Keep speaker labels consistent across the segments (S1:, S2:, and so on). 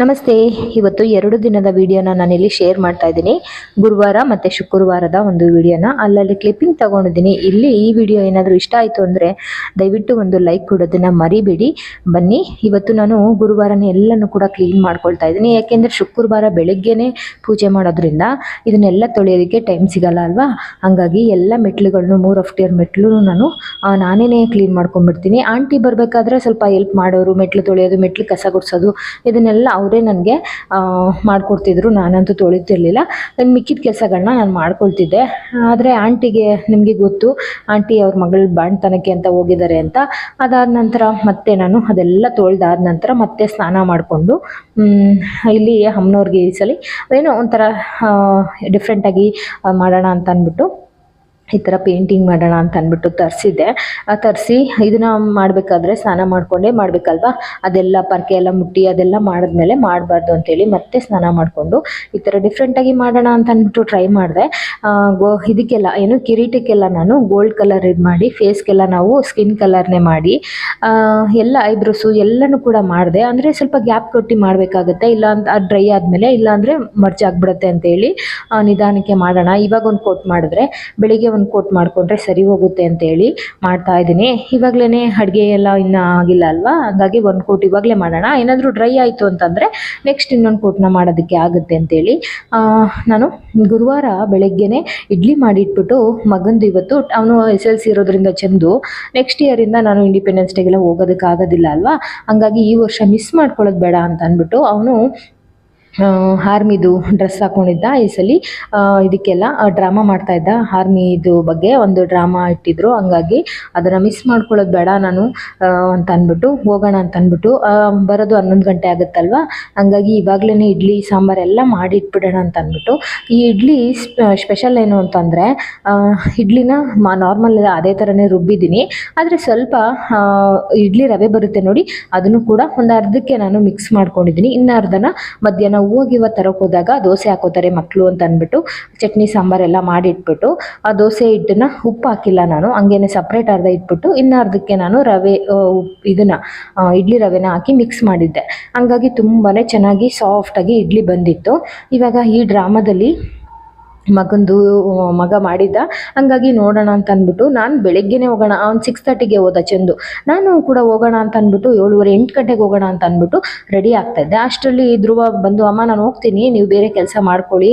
S1: ನಮಸ್ತೆ. ಇವತ್ತು ಎರಡು ದಿನದ ವಿಡಿಯೋನ ನಾನಿಲ್ಲಿ ಶೇರ್ ಮಾಡ್ತಾ ಇದ್ದೀನಿ. ಗುರುವಾರ ಮತ್ತು ಶುಕ್ರವಾರದ ಒಂದು ವಿಡಿಯೋನ. ಅಲ್ಲಲ್ಲಿ ಕ್ಲಿಪ್ಪಿಂಗ್ ತಗೊಂಡಿದ್ದೀನಿ. ಇಲ್ಲಿ ಈ ವಿಡಿಯೋ ಏನಾದರೂ ಇಷ್ಟ ಆಯಿತು ಅಂದರೆ ದಯವಿಟ್ಟು ಒಂದು ಲೈಕ್ ಕೊಡೋದನ್ನು ಮರಿಬೇಡಿ. ಬನ್ನಿ, ಇವತ್ತು ನಾನು ಗುರುವಾರನ ಎಲ್ಲನೂ ಕೂಡ ಕ್ಲೀನ್ ಮಾಡ್ಕೊಳ್ತಾ ಇದ್ದೀನಿ. ಯಾಕೆಂದರೆ ಶುಕ್ರವಾರ ಬೆಳಗ್ಗೆನೇ ಪೂಜೆ ಮಾಡೋದ್ರಿಂದ ಇದನ್ನೆಲ್ಲ ತೊಳೆಯೋದಕ್ಕೆ ಟೈಮ್ ಸಿಗಲ್ಲ ಅಲ್ವಾ? ಹಾಗಾಗಿ ಎಲ್ಲ ಮೆಟ್ಲುಗಳನ್ನು ಮೂರು ಅಫ್ಟಿಯರ್ ಮೆಟ್ಲು ನಾನು ನಾನೇನೇ ನಾನೇ ಕ್ಲೀನ್ ಮಾಡ್ಕೊಂಡ್ಬಿಡ್ತೀನಿ. ಆಂಟಿ ಬರಬೇಕಾದ್ರೆ ಸ್ವಲ್ಪ ಹೆಲ್ಪ್ ಮಾಡೋರು, ಮೆಟ್ಲು ತೊಳೆಯೋದು, ಮೆಟ್ಲು ಕಸ ಗುಡಿಸೋದು, ಇದನ್ನೆಲ್ಲ ಅವರೇ ನನಗೆ ಮಾಡಿಕೊಡ್ತಿದ್ರು. ನಾನಂತೂ ತೊಳಿತಿರ್ಲಿಲ್ಲ. ನನ್ನ ಮಿಕ್ಕಿದ ಕೆಲಸಗಳನ್ನ ನಾನು ಮಾಡ್ಕೊಳ್ತಿದ್ದೆ. ಆದರೆ ಆಂಟಿಗೆ ನಿಮಗೆ ಗೊತ್ತು, ಆಂಟಿ ಅವ್ರ ಮಗಳ ಬಾಣ್ತನಕ್ಕೆ ಅಂತ ಹೋಗಿದ್ದಾರೆ ಅಂತ. ಅದಾದ ನಂತರ ಮತ್ತೆ ನಾನು ಅದೆಲ್ಲ ತೊಳೆದಾದ ನಂತರ ಮತ್ತೆ ಸ್ನಾನ ಮಾಡಿಕೊಂಡು ಇಲ್ಲಿ ಅಮ್ಮನವ್ರಿಗೆ ಈ ಸಲ ಏನೋ ಒಂಥರ ಡಿಫ್ರೆಂಟಾಗಿ ಮಾಡೋಣ ಅಂತ ಅಂದ್ಬಿಟ್ಟು ಈ ಥರ ಪೇಂಟಿಂಗ್ ಮಾಡೋಣ ಅಂತ ಅಂದ್ಬಿಟ್ಟು ತರಿಸಿದ್ದೆ. ತರಿಸಿ ಇದನ್ನ ಮಾಡಬೇಕಾದ್ರೆ ಸ್ನಾನ ಮಾಡಿಕೊಂಡೇ, ಮಾಡಬೇಕಲ್ವಾ? ಅದೆಲ್ಲ ಪರ್ಕೆ ಎಲ್ಲ ಮುಟ್ಟಿ ಅದೆಲ್ಲ ಮಾಡಿದ್ಮೇಲೆ ಮಾಡಬಾರ್ದು ಅಂತೇಳಿ ಮತ್ತೆ ಸ್ನಾನ ಮಾಡಿಕೊಂಡು ಈ ಥರ ಡಿಫ್ರೆಂಟಾಗಿ ಮಾಡೋಣ ಅಂತ ಅಂದ್ಬಿಟ್ಟು ಟ್ರೈ ಮಾಡಿದೆ. ಗೋ, ಇದಕ್ಕೆಲ್ಲ ಏನು ಕಿರೀಟಕ್ಕೆಲ್ಲ ನಾನು ಗೋಲ್ಡ್ ಕಲರ್ ಇದು ಮಾಡಿ ಫೇಸ್ಗೆಲ್ಲ ನಾವು ಸ್ಕಿನ್ ಕಲರ್ನೇ ಮಾಡಿ ಎಲ್ಲ ಐಬ್ರೋಸು ಎಲ್ಲನೂ ಕೂಡ ಮಾಡಿದೆ. ಅಂದರೆ ಸ್ವಲ್ಪ ಗ್ಯಾಪ್ ಕೊಟ್ಟು ಮಾಡಬೇಕಾಗತ್ತೆ. ಇಲ್ಲ ಅಂತ ಡ್ರೈ ಆದಮೇಲೆ ಇಲ್ಲ ಅಂದರೆ ಮರ್ಜ್ ಆಗಿಬಿಡುತ್ತೆ ಅಂತೇಳಿ ನಿಧಾನಕ್ಕೆ ಮಾಡೋಣ. ಇವಾಗ ಒಂದು ಕೋಟ್ ಮಾಡಿದ್ರೆ ಬೆಳಿಗ್ಗೆ ಒಂದು ಕೋಟ್ ಮಾಡಿಕೊಂಡ್ರೆ ಸರಿ ಹೋಗುತ್ತೆ ಅಂತೇಳಿ ಮಾಡ್ತಾ ಇದ್ದೀನಿ. ಇವಾಗಲೇ ಅಡುಗೆ ಎಲ್ಲ ಇನ್ನೂ ಆಗಿಲ್ಲ ಅಲ್ವಾ? ಹಾಗಾಗಿ ಒಂದು ಕೋಟ್ ಇವಾಗಲೇ ಮಾಡೋಣ. ಏನಾದರೂ ಡ್ರೈ ಆಯಿತು ಅಂತಂದರೆ ನೆಕ್ಸ್ಟ್ ಇನ್ನೊಂದು ಕೋಟ್ನ ಮಾಡೋದಕ್ಕೆ ಆಗುತ್ತೆ ಅಂತೇಳಿ. ನಾನು ಗುರುವಾರ ಬೆಳಗ್ಗೆನೆ ಇಡ್ಲಿ ಮಾಡಿಟ್ಬಿಟ್ಟು ಮಗಂದು ಇವತ್ತು, ಅವನು ಎಸ್ ಎಲ್ ಸಿ ಇರೋದ್ರಿಂದ ಚೆಂದು ನೆಕ್ಸ್ಟ್ ಇಯರಿಂದ ನಾನು ಇಂಡಿಪೆಂಡೆನ್ಸ್ ಡೇಗೆಲ್ಲ ಹೋಗೋದಕ್ಕೆ ಆಗೋದಿಲ್ಲ ಅಲ್ವಾ? ಹಂಗಾಗಿ ಈ ವರ್ಷ ಮಿಸ್ ಮಾಡ್ಕೊಳ್ಳೋದು ಬೇಡ ಅಂತ ಅಂದ್ಬಿಟ್ಟು ಅವನು ಆರ್ಮಿದು ಡ್ರೆಸ್ ಹಾಕೊಂಡಿದ್ದ ಈ ಸಲ ಇದಕ್ಕೆಲ್ಲ ಡ್ರಾಮಾ ಮಾಡ್ತಾ ಇದ್ದ. ಆರ್ಮಿದು ಬಗ್ಗೆ ಒಂದು ಡ್ರಾಮಾ ಇಟ್ಟಿದ್ರು. ಹಂಗಾಗಿ ಅದನ್ನ ಮಿಸ್ ಮಾಡ್ಕೊಳ್ಳೋದು ಬೇಡ ನಾನು ಅಂತ ಅಂದ್ಬಿಟ್ಟು ಹೋಗೋಣ ಅಂತ ಅಂದ್ಬಿಟ್ಟು ಬರೋದು ಹನ್ನೊಂದು ಗಂಟೆ ಆಗುತ್ತಲ್ವಾ? ಹಂಗಾಗಿ ಇವಾಗಲೇ ಇಡ್ಲಿ, ಸಾಂಬಾರ್ ಎಲ್ಲ ಮಾಡಿ ಇಟ್ಬಿಡೋಣ ಅಂತ ಅಂದ್ಬಿಟ್ಟು ಈ ಇಡ್ಲಿ ಸ್ಪೆಷಲ್ ಏನು ಅಂತಂದರೆ ಇಡ್ಲಿನ ಮಾ ನಾರ್ಮಲ್ ಅದೇ ಥರನೇ ರುಬ್ಬಿದ್ದೀನಿ. ಆದರೆ ಸ್ವಲ್ಪ ಇಡ್ಲಿ ರವೆ ಬರುತ್ತೆ ನೋಡಿ, ಅದನ್ನು ಕೂಡ ಒಂದು ಅರ್ಧಕ್ಕೆ ನಾನು ಮಿಕ್ಸ್ ಮಾಡ್ಕೊಂಡಿದ್ದೀನಿ. ಇನ್ನು ಅರ್ಧನ ಮಧ್ಯಾಹ್ನ ಹೋಗಿವ ತರಕ್ಕೆ ಹೋದಾಗ ದೋಸೆ ಹಾಕೋತಾರೆ ಮಕ್ಕಳು ಅಂತ ಅಂದ್ಬಿಟ್ಟು, ಚಟ್ನಿ ಸಾಂಬಾರೆಲ್ಲ ಮಾಡಿ ಇಟ್ಬಿಟ್ಟು, ಆ ದೋಸೆ ಹಿಟ್ಟನ್ನ ಉಪ್ಪು ಹಾಕಿಲ್ಲ ನಾನು, ಹಂಗೇನೆ ಸಪ್ರೇಟ್ ಅರ್ಧ ಇಟ್ಬಿಟ್ಟು, ಇನ್ನು ಅರ್ಧಕ್ಕೆ ನಾನು ರವೆ ಇದನ್ನ ಇಡ್ಲಿ ರವೆನ ಹಾಕಿ ಮಿಕ್ಸ್ ಮಾಡಿದ್ದೆ. ಹಂಗಾಗಿ ತುಂಬಾ ಚೆನ್ನಾಗಿ ಸಾಫ್ಟಾಗಿ ಇಡ್ಲಿ ಬಂದಿತ್ತು. ಇವಾಗ ಈ ಡ್ರಾಮಾದಲ್ಲಿ ಮಗಂದು ಮಗ ಮಾಡಿದ್ದ. ಹಂಗಾಗಿ ನೋಡೋಣ ಅಂತ ಅಂದ್ಬಿಟ್ಟು ನಾನು ಬೆಳಗ್ಗೆನೇ ಹೋಗೋಣ, ಅವ್ನು ಸಿಕ್ಸ್ ತರ್ಟಿಗೆ ಹೋದ ಚಂದು. ನಾನು ಕೂಡ ಹೋಗೋಣ ಅಂತ ಅಂದ್ಬಿಟ್ಟು ಏಳುವರೆ ಎಂಟು ಗಂಟೆಗೆ ಹೋಗೋಣ ಅಂತ ಅಂದ್ಬಿಟ್ಟು ರೆಡಿ ಆಗ್ತಾ ಇದ್ದೆ. ಅಷ್ಟರಲ್ಲಿ ಧ್ರುವ ಬಂದು, ಅಮ್ಮ, ನಾನು ಹೋಗ್ತೀನಿ, ನೀವು ಬೇರೆ ಕೆಲಸ ಮಾಡ್ಕೊಳ್ಳಿ,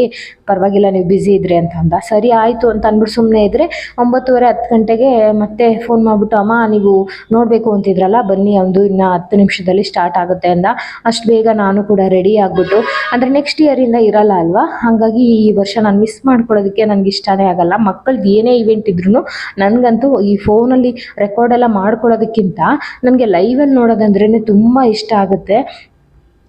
S1: ಪರವಾಗಿಲ್ಲ, ನೀವು ಬ್ಯುಸಿ ಇದ್ರಿ ಅಂತ ಅಂದ. ಸರಿ, ಆಯಿತು ಅಂತ ಅಂದ್ಬಿಟ್ಟು ಸುಮ್ಮನೆ ಇದ್ದರೆ ಒಂಬತ್ತುವರೆ ಹತ್ತು ಗಂಟೆಗೆ ಮತ್ತೆ ಫೋನ್ ಮಾಡಿಬಿಟ್ಟು, ಅಮ್ಮ, ನೀವು ನೋಡಬೇಕು ಅಂತಿದ್ರಲ್ಲ, ಬನ್ನಿ, ಒಂದು ಇನ್ನು ಹತ್ತು ನಿಮಿಷದಲ್ಲಿ ಸ್ಟಾರ್ಟ್ ಆಗುತ್ತೆ ಅಂದ. ಅಷ್ಟು ಬೇಗ ನಾನು ಕೂಡ ರೆಡಿ ಆಗಿಬಿಟ್ಟು, ಅಂದರೆ ನೆಕ್ಸ್ಟ್ ಇಯರಿಂದ ಇರಲ್ಲ ಅಲ್ವಾ? ಹಾಗಾಗಿ ಈ ವರ್ಷ ನಾನು ಮಿಸ್ ಮಾಡ್ಕೊಳ್ಳೋದಕ್ಕೆ ನನಗೆ ಇಷ್ಟನೇ ಆಗಲ್ಲ. ಮಕ್ಕಳಿಗೆ ಏನೇ ಇವೆಂಟ್ ಇದ್ರೂ ನನಗಂತೂ ಈ ಫೋನಲ್ಲಿ ರೆಕಾರ್ಡ್ ಎಲ್ಲ ಮಾಡ್ಕೊಳ್ಳೋದಕ್ಕಿಂತ ನನಗೆ ಲೈವಲ್ಲಿ ನೋಡೋದಂದ್ರೇ ತುಂಬ ಇಷ್ಟ ಆಗುತ್ತೆ.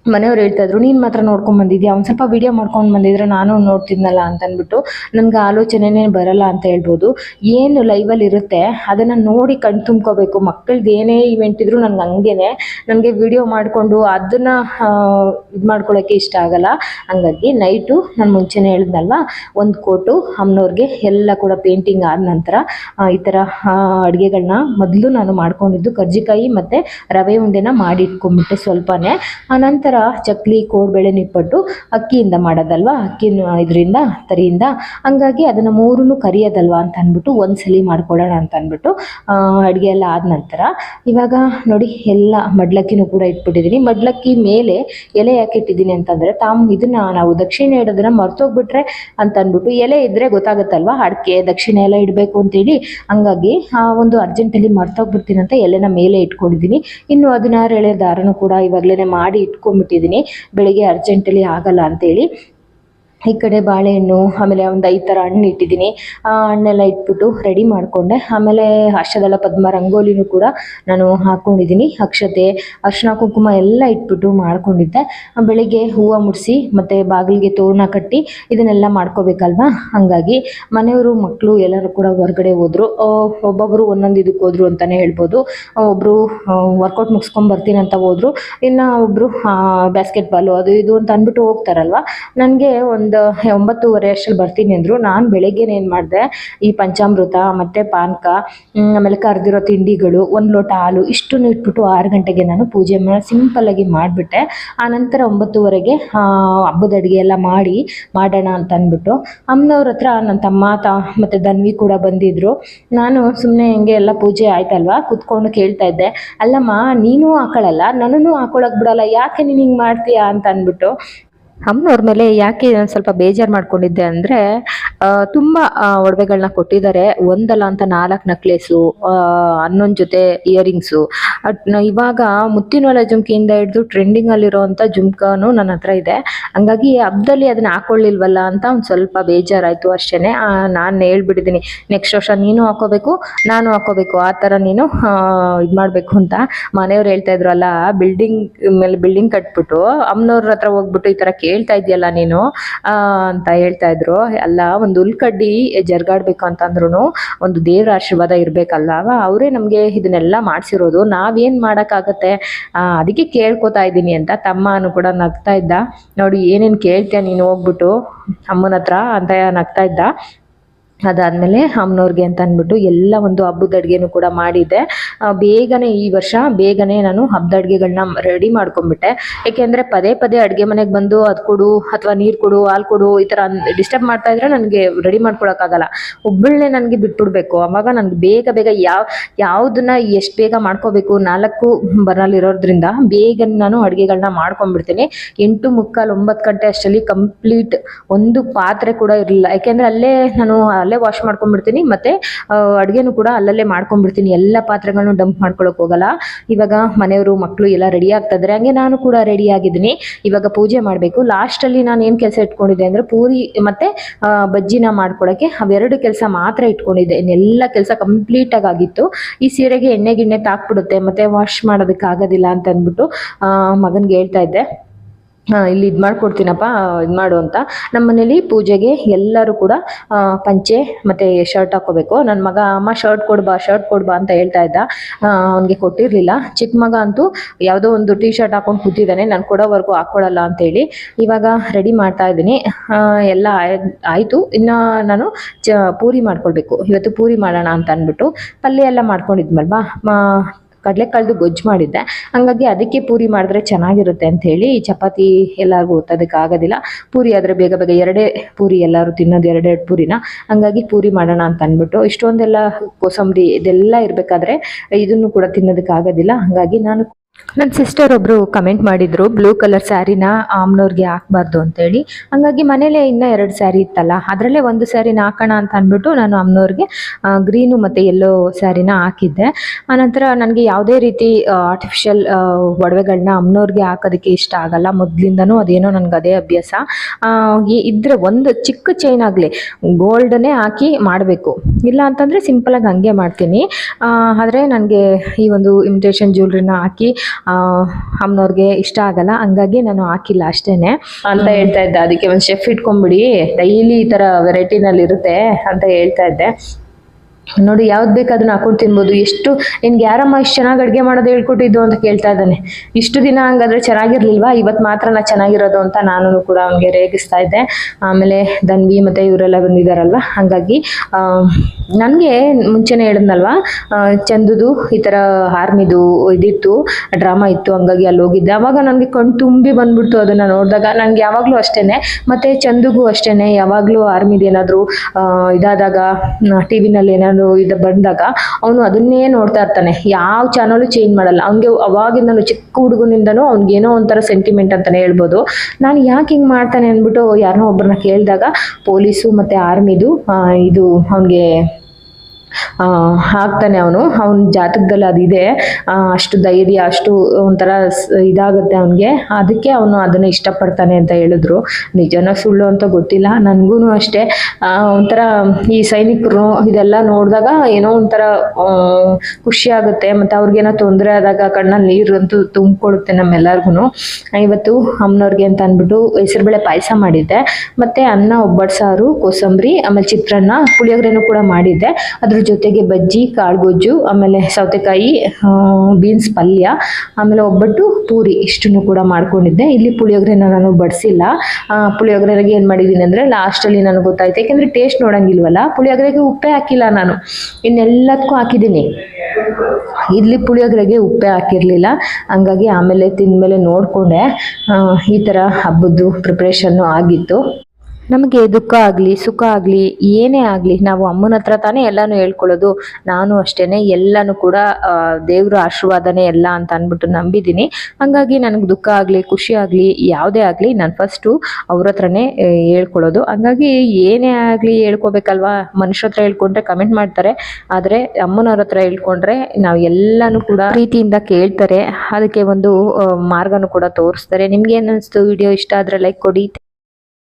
S1: ಮನೆಯವ್ರು ಹೇಳ್ತಾ ಇದ್ರು ನೀನು ಮಾತ್ರ ನೋಡ್ಕೊಂಡ್ ಬಂದಿದ್ಯಾ? ಒಂದು ಸ್ವಲ್ಪ ವಿಡಿಯೋ ಮಾಡ್ಕೊಂಡು ಬಂದಿದ್ರೆ ನಾನು ನೋಡ್ತಿದ್ನಲ್ಲ ಅಂತ ಅಂದ್ಬಿಟ್ಟು ನನಗೆ ಆಲೋಚನೆನೇ ಬರಲ್ಲ ಅಂತ ಹೇಳ್ಬೋದು. ಏನು ಲೈವಲ್ಲಿ ಇರುತ್ತೆ ಅದನ್ನು ನೋಡಿ ಕಣ್ ತುಂಬ್ಕೋಬೇಕು. ಮಕ್ಕಳದ್ದು ಏನೇ ಇವೆಂಟ್ ಇದ್ರೂ ನನಗೆ ಹಂಗೇನೆ. ನನಗೆ ವಿಡಿಯೋ ಮಾಡಿಕೊಂಡು ಅದನ್ನು ಇದು ಮಾಡ್ಕೊಳ್ಳೋಕ್ಕೆ ಇಷ್ಟ ಆಗಲ್ಲ. ಹಂಗಾಗಿ ನೈಟು ನಾನು ಮುಂಚೆನೇ ಹೇಳಿದ್ನಲ್ವ ಒಂದು ಕೋಟು ಅಮ್ಮನವ್ರಿಗೆ ಎಲ್ಲ ಕೂಡ ಪೇಂಟಿಂಗ್ ಆದ ನಂತರ ಆ, ಈ ಥರ ಅಡುಗೆಗಳನ್ನ ಮೊದಲು ನಾನು ಮಾಡ್ಕೊಂಡಿದ್ದು ಕರ್ಜಿಕಾಯಿ ಮತ್ತು ರವೆ ಉಂಡೆನ ಮಾಡಿ ಇಟ್ಕೊಂಡ್ಬಿಟ್ಟೆ ಸ್ವಲ್ಪನೇ ಆನಂತರ ಚಕ್ಲಿ ಕೋಡ್ಬೇಳೆ ನಿಪ್ಪಟ್ಟು ಅಕ್ಕಿಯಿಂದ ಮಾಡೋದಲ್ವಾ? ಅಕ್ಕಿ ಇದರಿಂದ, ತರಿಯಿಂದ. ಹಂಗಾಗಿ ಅದನ್ನು ಮೂರೂ ಕರಿಯೋದಲ್ವಾ ಅಂತ ಅಂದ್ಬಿಟ್ಟು ಒಂದ್ಸಲಿ ಮಾಡ್ಕೊಳ್ಳೋಣ ಅಂತ ಅಂದ್ಬಿಟ್ಟು ಅಡುಗೆ ಎಲ್ಲ ಆದ ನಂತರ ಇವಾಗ ನೋಡಿ ಎಲ್ಲ ಮಡ್ಲಕ್ಕಿನೂ ಕೂಡ ಇಟ್ಬಿಟ್ಟಿದ್ದೀನಿ ಮಡ್ಲಕ್ಕಿ ಮೇಲೆ ಎಲೆ ಯಾಕೆ ಇಟ್ಟಿದ್ದೀನಿ ಅಂತಂದರೆ ತಾಮ್ ಇದನ್ನ ನಾವು ದಕ್ಷಿಣ ಇಡೋದನ್ನು ಮರ್ತೋಗ್ಬಿಟ್ರೆ ಅಂತ ಅಂದ್ಬಿಟ್ಟು ಎಲೆ ಇದ್ರೆ ಗೊತ್ತಾಗುತ್ತಲ್ವ? ಅಡಿಕೆ, ದಕ್ಷಿಣ ಎಲ್ಲ ಇಡಬೇಕು ಅಂತೇಳಿ. ಹಂಗಾಗಿ, ಆ, ಒಂದು ಅರ್ಜೆಂಟಲ್ಲಿ ಮರ್ತೋಗ್ಬಿಡ್ತೀನಿ ಅಂತ ಎಲೆನ ಮೇಲೆ ಇಟ್ಕೊಂಡಿದ್ದೀನಿ ಇನ್ನು ಹದಿನಾರು ಎಳೆ ದಾರನೂ ಕೂಡ ಇವಾಗಲೇ ಮಾಡಿ ಇಟ್ಕೊಂಡ್ಬಿಟ್ಟಿದ್ದೀನಿ ಬೆಳಿಗ್ಗೆ ಅರ್ಜೆಂಟಲ್ಲಿ ಆಗಲ್ಲ ಅಂತೇಳಿ ಈ ಕಡೆ ಬಾಳೆಹಣ್ಣು, ಆಮೇಲೆ ಒಂದು ಐದು ಥರ ಹಣ್ಣು ಇಟ್ಟಿದ್ದೀನಿ. ಆ ಹಣ್ಣೆಲ್ಲ ಇಟ್ಬಿಟ್ಟು ರೆಡಿ ಮಾಡಿಕೊಂಡೆ. ಆಮೇಲೆ ಅಷ್ಟದಲ್ಲ ಪದ್ಮ ರಂಗೋಲಿನೂ ಕೂಡ ನಾನು ಹಾಕ್ಕೊಂಡಿದ್ದೀನಿ ಅಕ್ಷತೆ ಅರ್ಶಿನ ಕುಂಕುಮ ಎಲ್ಲ ಇಟ್ಬಿಟ್ಟು ಮಾಡ್ಕೊಂಡಿದ್ದೆ. ಬೆಳಿಗ್ಗೆ ಹೂವು ಮುಡಿಸಿ, ಮತ್ತು ಬಾಗಿಲಿಗೆ ತೋರಣ ಕಟ್ಟಿ ಇದನ್ನೆಲ್ಲ ಮಾಡ್ಕೋಬೇಕಲ್ವಾ? ಹಾಗಾಗಿ ಮನೆಯವರು ಮಕ್ಕಳು ಎಲ್ಲರೂ ಕೂಡ ಹೊರಗಡೆ ಹೋದರು. ಒಬ್ಬೊಬ್ಬರು ಒಂದೊಂದು ಇದಕ್ಕೆ ಹೋದರು ಅಂತಲೇ ಹೇಳ್ಬೋದು. ಒಬ್ಬರು ವರ್ಕೌಟ್ ಮುಗಿಸ್ಕೊಂಡು ಬರ್ತೀನಿ ಅಂತ ಹೋದರು. ಇನ್ನು ಒಬ್ಬರು ಬ್ಯಾಸ್ಕೆಟ್ ಬಾಲು ಅದು ಇದು ಅಂತ ಅಂದ್ಬಿಟ್ಟು ಹೋಗ್ತಾರಲ್ವ? ನನಗೆ ಒಂದು ಒಂದು ಒಂಬತ್ತುವರೆ ಅಷ್ಟರಲ್ಲಿ ಬರ್ತೀನಿ ಅಂದರು. ನಾನು ಬೆಳಗ್ಗೆನೇ ಏನು ಮಾಡಿದೆ, ಈ ಪಂಚಾಮೃತ ಮತ್ತು ಪಾನಕ ಆಮೇಲೆ ಕರೆದಿರೋ ತಿಂಡಿಗಳು, ಒಂದು ಲೋಟ ಹಾಲು, ಇಷ್ಟನ್ನು ಇಟ್ಬಿಟ್ಟು ಆರು ಗಂಟೆಗೆ ನಾನು ಪೂಜೆ ಮಾಡಿ ಸಿಂಪಲ್ಲಾಗಿ ಮಾಡಿಬಿಟ್ಟೆ. ಆನಂತರ ಒಂಬತ್ತುವರೆಗೆ ಹಬ್ಬದ ಅಡುಗೆ ಎಲ್ಲ ಮಾಡಿ, ಮಾಡೋಣ ಅಂತ ಅಂದ್ಬಿಟ್ಟು. ಅಮ್ಮನವ್ರ ಹತ್ರ ನನ್ನ ತಮ್ಮ, ತ, ಮತ್ತು ದನ್ವಿ ಕೂಡ ಬಂದಿದ್ದರು ನಾನು ಸುಮ್ಮನೆ ಹಿಂಗೆ ಎಲ್ಲ ಪೂಜೆ ಆಯ್ತಲ್ವಾ? ಕುತ್ಕೊಂಡು ಕೇಳ್ತಾ ಇದ್ದೆ. ಅಲ್ಲಮ್ಮ, ನೀನು ಹಾಕೊಳ್ಳಲ್ಲ ನನ್ನನ್ನು ಹಾಕೊಳಕ್ ಬಿಡಲ್ಲ, ಯಾಕೆ ನೀನು ಹಿಂಗೆ ಮಾಡ್ತೀಯಾ ಅಂತ ಅಂದ್ಬಿಟ್ಟು. ಅಮ್ಮನವ್ರ ಮೇಲೆ ಯಾಕೆ ನಾನು ಸ್ವಲ್ಪ ಬೇಜಾರು ಮಾಡ್ಕೊಂಡಿದ್ದೆ ಅಂದರೆ ತುಂಬ ಒಡವೆಗಳನ್ನ ಕೊಟ್ಟಿದ್ದಾರೆ ಒಂದಲ್ಲ ಅಂತ ನಾಲ್ಕು ನಕ್ಲೇಸು ಹನ್ನೊಂದು ಜೊತೆ ಇಯರಿಂಗ್ಸು ಇವಾಗ ಮುತ್ತಿನೊಳ ಜುಮ್ಕಿಯಿಂದ ಹಿಡಿದು ಟ್ರೆಂಡಿಂಗ್ ಅಲ್ಲಿರುವಂತ ಜುಮ್ಕಾನು ನನ್ನ ಹತ್ರ ಇದೆ. ಹಂಗಾಗಿ ಹಬ್ಬದಲ್ಲಿ ಅದನ್ನ ಹಾಕೊಳ್ಳಿಲ್ವಲ್ಲ ಅಂತ ಒಂದು ಸ್ವಲ್ಪ ಬೇಜಾರಾಯ್ತು ಅಷ್ಟೇ ನಾನು ಹೇಳ್ಬಿಟ್ಟಿದ್ದೀನಿ ನೆಕ್ಸ್ಟ್ ವರ್ಷ ನೀನು ಹಾಕೋಬೇಕು, ನಾನು ಹಾಕೋಬೇಕು. ಆ ಥರ ನೀನು ಇದು ಮಾಡಬೇಕು ಅಂತ ಮನೆಯವ್ರು ಹೇಳ್ತಾ ಅಲ್ಲ ಬಿಲ್ಡಿಂಗ್ ಮೇಲೆ ಬಿಲ್ಡಿಂಗ್ ಕಟ್ಬಿಟ್ಟು, ಅಮ್ಮನವ್ರ ಹತ್ರ ಹೋಗ್ಬಿಟ್ಟು ಈ ಥರ ಕೇಳ್ತಾ ಇದೆಯಲ್ಲ ನೀನು ಅಂತ ಹೇಳ್ತಾ ಇದ್ರು. ಅಲ್ಲ ಒಂದು ಉಲ್ಕಡ್ಡಿ ಜರ್ಗಾಡ್ಬೇಕು ಅಂತಂದ್ರೂ ಒಂದು ದೇವರ ಆಶೀರ್ವಾದ ಇರಬೇಕಲ್ಲ ಅವರೇ ನಮಗೆ ಇದನ್ನೆಲ್ಲ ಮಾಡಿಸಿರೋದು. ನಾವೇನು ಮಾಡೋಕ್ಕಾಗತ್ತೆ? ಅದಕ್ಕೆ ಕೇಳ್ಕೊತಾ ಇದ್ದೀನಿ ಅಂತ ತಮ್ಮನು ಕೂಡ ನಗ್ತಾ ಇದ್ದ. ನೋಡಿ, ಏನೇನು ಕೇಳ್ತೀಯ ನೀನು? ಹೋಗ್ಬಿಟ್ಟು ಅಮ್ಮನ ಹತ್ರ ಅಂತ ನಗ್ತಾ ಇದ್ದ. ಅದಾದಮೇಲೆ ಅಮ್ಮನವ್ರಿಗೆ ಅಂತ ಅಂದ್ಬಿಟ್ಟು ಎಲ್ಲ ಒಂದು ಹಬ್ಬದ ಅಡುಗೆನೂ ಕೂಡ ಮಾಡಿದ್ದೆ. ಬೇಗನೆ ಈ ವರ್ಷ ಬೇಗನೆ ನಾನು ಹಬ್ಬದ ಅಡುಗೆಗಳನ್ನ ರೆಡಿ ಮಾಡ್ಕೊಂಡ್ಬಿಟ್ಟೆ. ಏಕೆಂದರೆ ಪದೇ ಪದೇ ಅಡುಗೆ ಮನೆಗೆ ಬಂದು ಅದು ಕೊಡು ಅಥವಾ ನೀರು ಕೊಡು, ಹಾಲು ಕೊಡು ಈ ಥರ ಡಿಸ್ಟರ್ಬ್ ಮಾಡ್ತಾ ಇದ್ರೆ ನನಗೆ ರೆಡಿ ಮಾಡ್ಕೊಳಕ್ಕಾಗಲ್ಲ. ಒಬ್ಬಳನ್ನೇ ನನಗೆ ಬಿಟ್ಬಿಡ್ಬೇಕು. ಅವಾಗ ನನಗೆ ಬೇಗ ಬೇಗ ಯಾವ, ಯಾವುದನ್ನ ಎಷ್ಟು ಬೇಗ ಮಾಡ್ಕೋಬೇಕು ನಾಲ್ಕು ಬರಲಿರೋದ್ರಿಂದ ಬೇಗ ನಾನು ಅಡುಗೆಗಳನ್ನ ಮಾಡ್ಕೊಂಡ್ಬಿಡ್ತೀನಿ. ಎಂಟು ಮುಕ್ಕಾಲು ಒಂಬತ್ತು ಗಂಟೆ ಅಷ್ಟರಲ್ಲಿ ಕಂಪ್ಲೀಟ್ ಒಂದು ಪಾತ್ರೆ ಕೂಡ ಇರಲಿಲ್ಲ. ಯಾಕೆಂದರೆ ಅಲ್ಲೇ ನಾನು ಅಲ್ಲೇ ವಾಶ್ ಮಾಡ್ಕೊಂಡ್ಬಿಡ್ತೀನಿ, ಮತ್ತೆ ಅಡುಗೆನೂ ಕೂಡ ಅಲ್ಲಲ್ಲೇ ಮಾಡ್ಕೊಂಡ್ಬಿಡ್ತೀನಿ. ಎಲ್ಲ ಪಾತ್ರೆಗಳನ್ನು ಡಂಪ್ ಮಾಡ್ಕೊಳಕ್ಕೆ ಹೋಗಲ್ಲ. ಇವಾಗ ಮನೆಯವರು ಮಕ್ಕಳು ಎಲ್ಲ ರೆಡಿ ಆಗ್ತಾ ಇದ್ದಾರೆ ಹಂಗೆ ನಾನು ಕೂಡ ರೆಡಿ ಆಗಿದ್ದೀನಿ. ಇವಾಗ ಪೂಜೆ ಮಾಡಬೇಕು. ಲಾಸ್ಟಲ್ಲಿ ನಾನು ಏನು ಕೆಲಸ ಇಟ್ಕೊಂಡಿದ್ದೆ ಅಂದರೆ ಪೂರಿ, ಮತ್ತು ಬಜ್ಜಿನ ಮಾಡ್ಕೊಳಕ್ಕೆ ಅವೆರಡು ಕೆಲಸ ಮಾತ್ರ ಇಟ್ಕೊಂಡಿದ್ದೆ. ಇನ್ನೆಲ್ಲ ಕೆಲಸ ಕಂಪ್ಲೀಟಾಗಿ ಆಗಿತ್ತು. ಈ ಸೀರೆಗೆ ಎಣ್ಣೆ ಗಿಣ್ಣೆ ತಾಕ್ಬಿಡುತ್ತೆ. ಮತ್ತು ವಾಶ್ ಮಾಡೋದಕ್ಕೆ ಆಗೋದಿಲ್ಲ ಅಂತ ಅಂದ್ಬಿಟ್ಟು ಮಗನಿಗೆ ಹೇಳ್ತಾ ಇದ್ದೆ. ಆ, ಇಲ್ಲಿ ಇದು ಮಾಡ್ಕೊಡ್ತೀನಪ್ಪ ಇದು ಮಾಡು ಅಂತ. ನಮ್ಮ ಮನೇಲಿ ಪೂಜೆಗೆ ಎಲ್ಲರೂ ಕೂಡ ಪಂಚೆ ಮತ್ತು ಶರ್ಟ್ ಹಾಕೋಬೇಕು ನನ್ನ ಮಗ ಅಮ್ಮ ಶರ್ಟ್ ಕೊಡ್ಬಾ ಶರ್ಟ್ ಕೊಡ್ಬಾ ಅಂತ ಹೇಳ್ತಾ ಇದ್ದ. ಅವನಿಗೆ ಕೊಟ್ಟಿರಲಿಲ್ಲ. ಚಿಕ್ಕ ಮಗ ಅಂತೂ ಯಾವುದೋ ಒಂದು ಟೀ ಶರ್ಟ್ ಹಾಕೊಂಡು ಕೂತಿದ್ದಾನೆ. ನಾನು ಕೊಡೋವರೆಗೂ ಹಾಕ್ಕೊಡಲ್ಲ ಅಂತೇಳಿ ಇವಾಗ ರೆಡಿ ಮಾಡ್ತಾ ಇದ್ದೀನಿ. ಎಲ್ಲ ಆಯ್- ಆಯಿತು. ಇನ್ನು ನಾನು ಚ ಪೂರಿ ಮಾಡ್ಕೊಳ್ಬೇಕು. ಇವತ್ತು ಪೂರಿ ಮಾಡೋಣ ಅಂತ ಅಂದ್ಬಿಟ್ಟು ಪಲ್ಯ ಎಲ್ಲ ಮಾಡ್ಕೊಂಡಿದ್ಮಲ್ವಾ ಕಡಲೆಕಾಳ್ದು ಗೊಜ್ಜು ಮಾಡಿದ್ದೆ. ಹಂಗಾಗಿ ಅದಕ್ಕೆ ಪೂರಿ ಮಾಡಿದ್ರೆ ಚೆನ್ನಾಗಿರುತ್ತೆ ಅಂತ ಹೇಳಿ ಚಪಾತಿ ಎಲ್ಲರಿಗೂ ಓದೋದಕ್ಕೆ ಆಗೋದಿಲ್ಲ. ಪೂರಿ ಆದರೆ ಬೇಗ ಬೇಗ ಎರಡೇ ಪೂರಿ ಎಲ್ಲರೂ ತಿನ್ನೋದು ಎರಡೆರಡು ಪೂರಿನ. ಹಂಗಾಗಿ ಪೂರಿ ಮಾಡೋಣ ಅಂತ ಅಂದ್ಬಿಟ್ಟು ಇಷ್ಟೊಂದೆಲ್ಲ ಕೋಸಂಬರಿ ಇದೆಲ್ಲ ಇರಬೇಕಾದ್ರೆ ಇದನ್ನು ಕೂಡ ತಿನ್ನೋದಕ್ಕೆ ಆಗೋದಿಲ್ಲ. ಹಂಗಾಗಿ ನಾನು ನನ್ನ ಸಿಸ್ಟರ್ ಒಬ್ಬರು ಕಮೆಂಟ್ ಮಾಡಿದ್ರು ಬ್ಲೂ ಕಲರ್ ಸ್ಯಾರಿನ ಆಮ್ನೋರ್ಗೆ ಹಾಕ್ಬಾರ್ದು ಅಂತೇಳಿ. ಹಾಗಾಗಿ ಮನೇಲೆ ಇನ್ನೂ ಎರಡು ಸ್ಯಾರಿ ಇತ್ತಲ್ಲ, ಅದರಲ್ಲೇ ಒಂದು ಸ್ಯಾರಿನ ಹಾಕೋಣ ಅಂತ ಅಂದ್ಬಿಟ್ಟು ನಾನು ಅಮ್ಮನವ್ರಿಗೆ ಗ್ರೀನು ಮತ್ತು ಯೆಲ್ಲೋ ಸ್ಯಾರಿನ ಹಾಕಿದ್ದೆ. ಆನಂತರ ನನಗೆ ಯಾವುದೇ ರೀತಿ ಆರ್ಟಿಫಿಷಿಯಲ್ ಒಡವೆಗಳನ್ನ ಅಮ್ಮನವ್ರಿಗೆ ಹಾಕೋದಕ್ಕೆ ಇಷ್ಟ ಆಗಲ್ಲ. ಮೊದಲಿಂದನೂ ಅದೇನೋ ನನಗೆ ಅದೇ ಅಭ್ಯಾಸ. ಇದ್ರೆ ಒಂದು ಚಿಕ್ಕ ಚೈನ್ ಆಗಲಿ ಗೋಲ್ಡನ್ನೇ ಹಾಕಿ ಮಾಡಬೇಕು. ಇಲ್ಲ ಅಂತಂದರೆ ಸಿಂಪಲಾಗಿ ಹಂಗೆ ಮಾಡ್ತೀನಿ. ಆದರೆ ನನಗೆ ಈ ಒಂದು ಇಮಿಟೇಷನ್ ಜ್ಯುವೆಲ್ರಿನ ಹಾಕಿ ಅಮ್ಮನವ್ರಿಗೆ ಇಷ್ಟ ಆಗಲ್ಲ. ಹಂಗಾಗಿ ನಾನು ಹಾಕಿಲ್ಲ ಅಷ್ಟೇನೆ. ಅಂತ ಹೇಳ್ತಾ ಇದ್ದೆ. ಅದಕ್ಕೆ ಒಂದು ಶೆಫ್ ಇಟ್ಕೊಂಬಿಡಿ ಡೈಲಿ ಈ ಥರ ವೆರೈಟಿನಲ್ಲಿ ಇರುತ್ತೆ ಅಂತ ಹೇಳ್ತಾ ಇದ್ದೆ. ನೋಡಿ, ಯಾವ್ದು ಬೇಕು ಅದನ್ನ ಹಾಕೊಂಡು ತಿನ್ಬೋದು. ಎಷ್ಟು ನಿನ್ಗೆ ಯಾರಮ್ಮ ಇಷ್ಟು ಚೆನ್ನಾಗಿ ಅಡುಗೆ ಮಾಡೋದು ಹೇಳ್ಕೊಟ್ಟಿದ್ದು ಅಂತ ಕೇಳ್ತಾ ಇದ್ದಾನೆ. ಇಷ್ಟು ದಿನ ಹಂಗಾದ್ರೆ ಚೆನ್ನಾಗಿರ್ಲಿಲ್ವಾ? ಇವತ್ತು ಮಾತ್ರ ನಾ ಚೆನ್ನಾಗಿರೋದು ಅಂತ ನಾನು ಕೂಡ ಅವನಿಗೆ ರೇಗಿಸ್ತಾ ಇದ್ದೆ. ಆಮೇಲೆ ದನ್ವಿ ಮತ್ತು ಇವರೆಲ್ಲ ಬಂದಿದ್ದಾರಲ್ವ ಹಾಗಾಗಿ ನನಗೆ ಮುಂಚೆನೇ ಹೇಳಿದ್ನಲ್ವ ಚಂದದು ಈ ಥರ ಆರ್ಮಿದು ಇದಿತ್ತು, ಡ್ರಾಮಾ ಇತ್ತು, ಹಂಗಾಗಿ ಅಲ್ಲಿ ಹೋಗಿದ್ದೆ. ಅವಾಗ ನನಗೆ ಕಣ್ಣು ತುಂಬಿ ಬಂದ್ಬಿಡ್ತು ಅದನ್ನು ನೋಡಿದಾಗ. ನನಗೆ ಯಾವಾಗಲೂ ಅಷ್ಟೇ ಮತ್ತು ಚಂದುಗೂ ಅಷ್ಟೇ ಯಾವಾಗಲೂ ಆರ್ಮಿದು ಏನಾದರೂ ಇದಾದಾಗ ಟಿ ವಿನಲ್ಲಿ ಏನಾದರೂ ಇದು ಬಂದಾಗ ಅವನು ಅದನ್ನೇ ನೋಡ್ತಾ ಇರ್ತಾನೆ. ಯಾವ ಚಾನಲು ಚೇಂಜ್ ಮಾಡಲ್ಲ. ಅವ್ನಿಗೆ ಅವಾಗಿಂದನು ಚಿಕ್ಕ ಹುಡುಗನಿಂದನೂ ಅವ್ನಿಗೇನೋ ಒಂಥರ ಸೆಂಟಿಮೆಂಟ್ ಅಂತಲೇ ಹೇಳ್ಬೋದು. ನಾನು ಯಾಕೆ ಹಿಂಗೆ ಮಾಡ್ತಾನೆ ಅಂದ್ಬಿಟ್ಟು ಯಾರನ್ನೋ ಒಬ್ಬರನ್ನ ಕೇಳಿದಾಗ, ಪೊಲೀಸು ಮತ್ತು ಆರ್ಮಿದು ಇದು ಅವನಿಗೆ ಹಾಕ್ತಾನೆ ಅವನು. ಅವನ ಜಾತಕದಲ್ಲಿ ಅದಿದೆ. ಅಷ್ಟು ಧೈರ್ಯ, ಅಷ್ಟು ಒಂಥರ ಇದಾಗುತ್ತೆ ಅವನಿಗೆ. ಅದಕ್ಕೆ ಅವನು ಅದನ್ನು ಇಷ್ಟಪಡ್ತಾನೆ ಅಂತ ಹೇಳಿದ್ರು. ನಿಜನ ಸುಳ್ಳು ಅಂತ ಗೊತ್ತಿಲ್ಲ. ನನಗೂ ಅಷ್ಟೇ. ಒಂಥರ ಈ ಸೈನಿಕರು ಇದೆಲ್ಲ ನೋಡಿದಾಗ ಏನೋ ಒಂಥರ ಖುಷಿಯಾಗುತ್ತೆ ಮತ್ತು ಅವ್ರಿಗೇನೋ ತೊಂದರೆ ಆದಾಗ ಕಣ್ಣಲ್ಲಿ ನೀರಂತೂ ತುಂಬಿಕೊಡುತ್ತೆ ನಮ್ಮೆಲ್ಲರಿಗೂ ಇವತ್ತು ಅಮ್ಮನವ್ರಿಗೆ ಅಂತ ಅಂದ್ಬಿಟ್ಟು ಹೆಸರುಬೇಳೆ ಪಾಯಸ ಮಾಡಿದ್ದೆ. ಮತ್ತು ಅನ್ನ ಒಬ್ಬಟ್ಟು ಸಾರು, ಕೋಸಂಬರಿ, ಆಮೇಲೆ ಚಿತ್ರಾನ್ನ, ಪುಳಿಯೋಗರೆನೂ ಕೂಡ ಮಾಡಿದ್ದೆ. ಅದ್ರ ಜೊತೆಗೆ ಬಜ್ಜಿ, ಕಾಳುಗೊಜ್ಜು, ಆಮೇಲೆ ಸೌತೆಕಾಯಿ ಬೀನ್ಸ್ ಪಲ್ಯ, ಆಮೇಲೆ ಒಬ್ಬಟ್ಟು ಪೂರಿ ಇಷ್ಟನ್ನು ಕೂಡ ಮಾಡ್ಕೊಂಡಿದ್ದೆ. ಇಲ್ಲಿ ಪುಳಿಯೋಗರೆನ ನಾನು ಬಡಿಸಿಲ್ಲ. ಪುಳಿಯೋಗರೆಗೆ ಏನು ಮಾಡಿದ್ದೀನಿ ಅಂದರೆ ಲಾಸ್ಟಲ್ಲಿ ನನಗೆ ಗೊತ್ತಾಯ್ತು. ಯಾಕೆಂದರೆ ಟೇಸ್ಟ್ ನೋಡೋಂಗಿಲ್ವಲ್ಲ? ಪುಳಿಯೋಗರೆಗೆ ಉಪ್ಪೇ ಹಾಕಿಲ್ಲ ನಾನು. ಇನ್ನೆಲ್ಲದಕ್ಕೂ ಹಾಕಿದ್ದೀನಿ. ಇಲ್ಲಿ ಪುಳಿಯೋಗರೆಗೆ ಉಪ್ಪೇ ಹಾಕಿರಲಿಲ್ಲ. ಹಂಗಾಗಿ ಆಮೇಲೆ ತಿಂದಮೇಲೆ ನೋಡಿಕೊಂಡೆ. ಈ ಥರ ಹಬ್ಬದ್ದು ಪ್ರಿಪ್ರೇಷನ್ನು ಆಗಿತ್ತು. ನಮಗೆ ದುಃಖ ಆಗಲಿ, ಸುಖ ಆಗಲಿ, ಏನೇ ಆಗಲಿ, ನಾವು ಅಮ್ಮನ ಹತ್ರ ತಾನೇ ಎಲ್ಲಾನು ಹೇಳ್ಕೊಳ್ಳೋದು. ನಾನು ಅಷ್ಟೇ ಎಲ್ಲನೂ ಕೂಡ ದೇವರ ಆಶೀರ್ವಾದನೇ ಎಲ್ಲ ಅಂತ ಅಂದ್ಬಿಟ್ಟು ನಂಬಿದ್ದೀನಿ. ಹಾಗಾಗಿ ನನಗೆ ದುಃಖ ಆಗಲಿ, ಖುಷಿ ಆಗಲಿ, ಯಾವುದೇ ಆಗಲಿ ನಾನು ಫಸ್ಟು ಅವ್ರ ಹತ್ರನೇ ಹೇಳ್ಕೊಳ್ಳೋದು. ಹಂಗಾಗಿ ಏನೇ ಆಗಲಿ ಹೇಳ್ಕೊಬೇಕಲ್ವಾ? ಮನುಷ್ಯ ಹತ್ರ ಹೇಳ್ಕೊಂಡ್ರೆ ಕಮೆಂಟ್ ಮಾಡ್ತಾರೆ. ಆದರೆ ಅಮ್ಮನವ್ರ ಹತ್ರ ಹೇಳ್ಕೊಂಡ್ರೆ ನಾವು ಎಲ್ಲನೂ ಕೂಡ ಪ್ರೀತಿಯಿಂದ ಕೇಳ್ತಾರೆ. ಅದಕ್ಕೆ ಒಂದು ಮಾರ್ಗನೂ ಕೂಡ ತೋರಿಸ್ತಾರೆ. ನಿಮ್ಗೆ ಏನು ವಿಡಿಯೋ ಇಷ್ಟ ಆದರೆ ಲೈಕ್ ಕೊಡಿ.